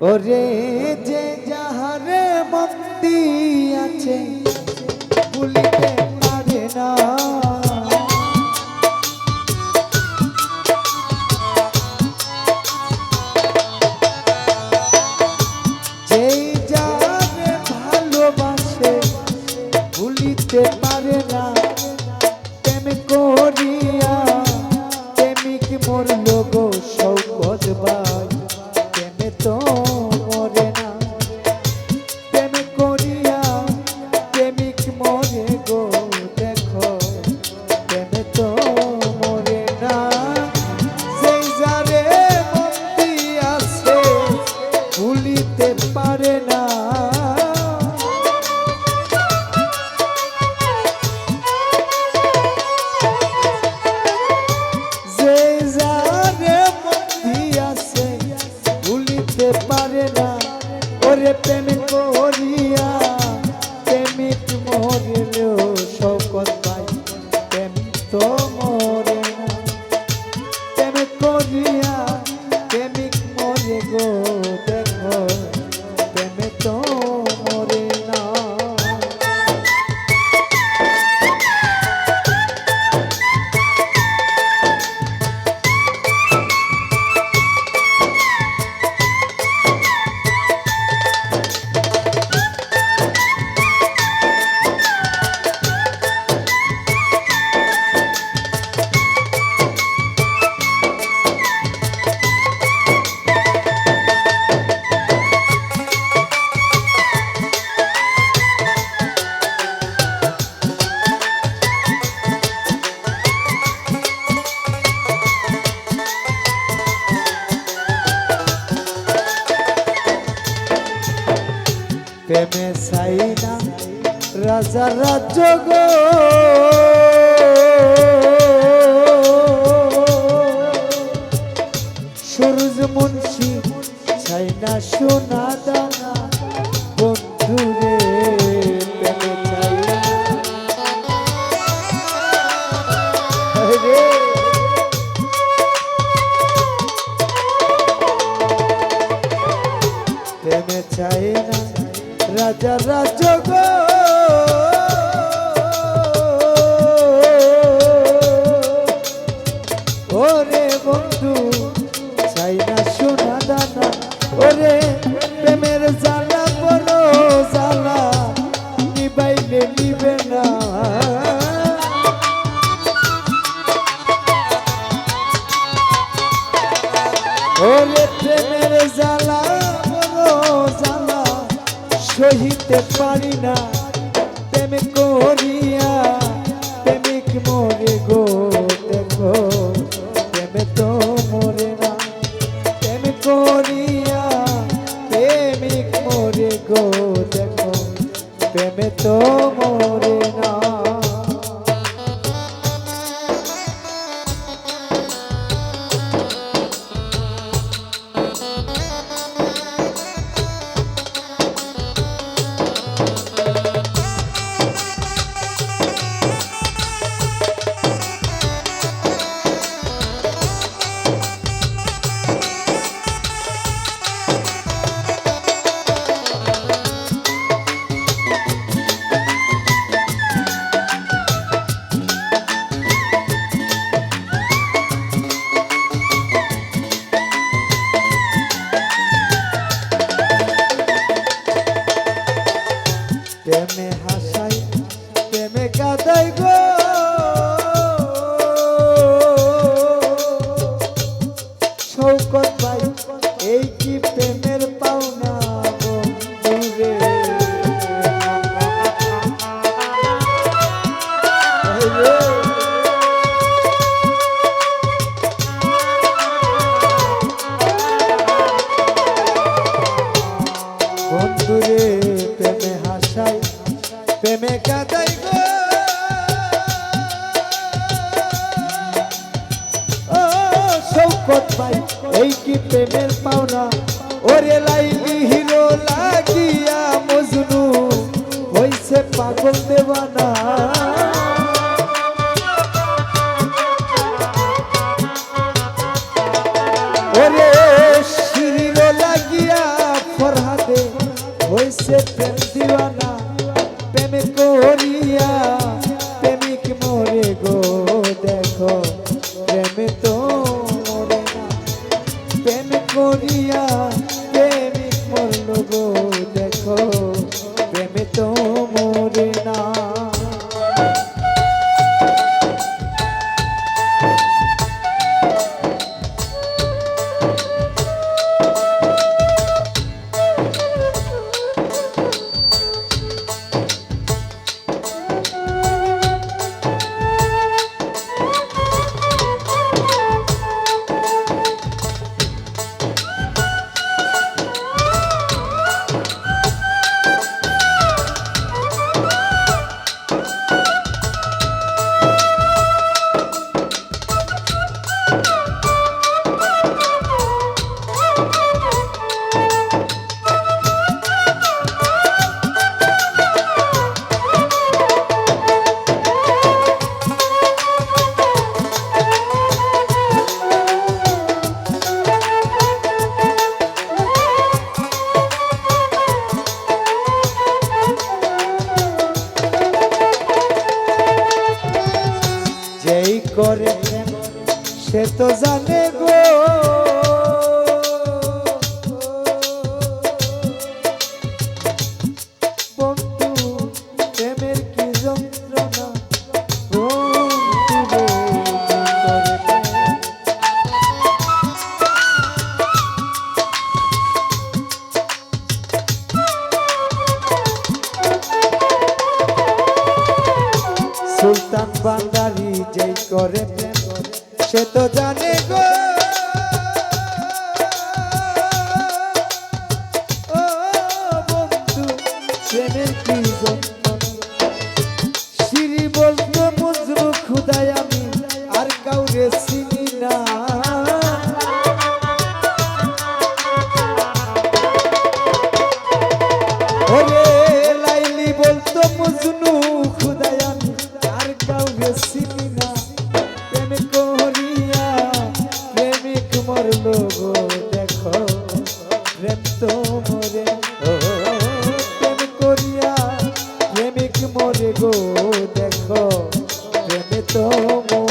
ওরে যে যাহারে মুক্তি আছে ভুলিতে পারে না। ওরে প্রেমিক করিয়া প্রেমিক মরিলেও প্রেমে চাই না রাজা রাজ্য গো। সূরজ মুন্সি চাই না সোনা দানা, বন্ধু রে চাই না রে প্রেমে চাই না রাজা রাজ গো। ওরে বন্ধু, চাই না সোনা দানা। ওরে প্রেমের জ্বালা বড় জ্বালা নিবাইলে নিবে না। সহিতে পারি না। প্রেম করিয়া, প্রেমিক মরে গো দেখো প্রেমে তো মরে না। প্রেম করিয়া, প্রেমিক মরে গো দেখো প্রেমে তো সে পাগল দেওয়ানা। ওরে শিরির লাগিয়া ফরহাদে হয়েছে প্রেম দিওয়ানা। প্রেম করিয়া প্রেমিক মরে গো, দেখো প্রেমে তো মরে না। প্রেম করিয়া তো জানে গো বন্ধু প্রেমের কি যন্ত্রণা? সুলতান বান্দারি যেই করে প্রেম সে তো জানে গো। গো দেখো প্রেমে তো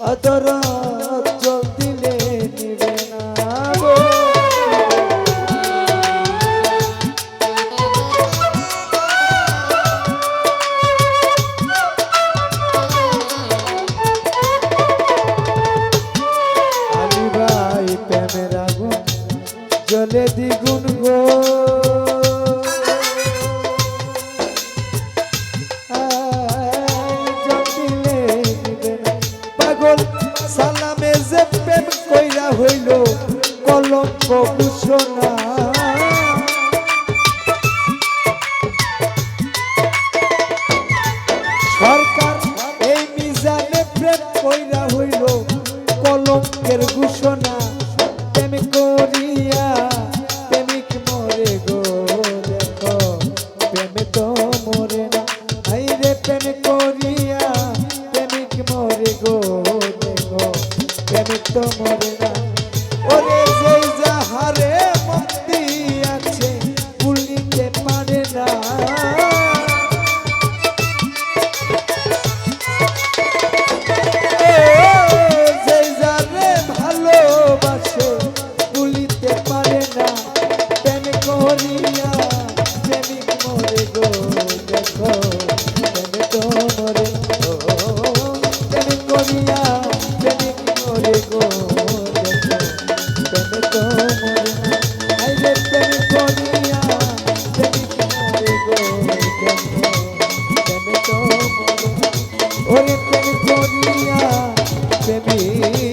অদর জল দিলে নিবে না গো আলী ভাই জলে দ্বিগুণ গো। হইল কলঙ্ক ঘোষণা। সরকার এই মিজানে প্রেম কইরা হইল কলঙ্কের ঘোষণা। প্রেম করিয়া প্রেমিক মরে গো, দেখো, প্রেমে তো মরে না। আই রে প্রেম করিয়া মরে না। ওরে যেই যাহারে। করিয়া প্রেমী।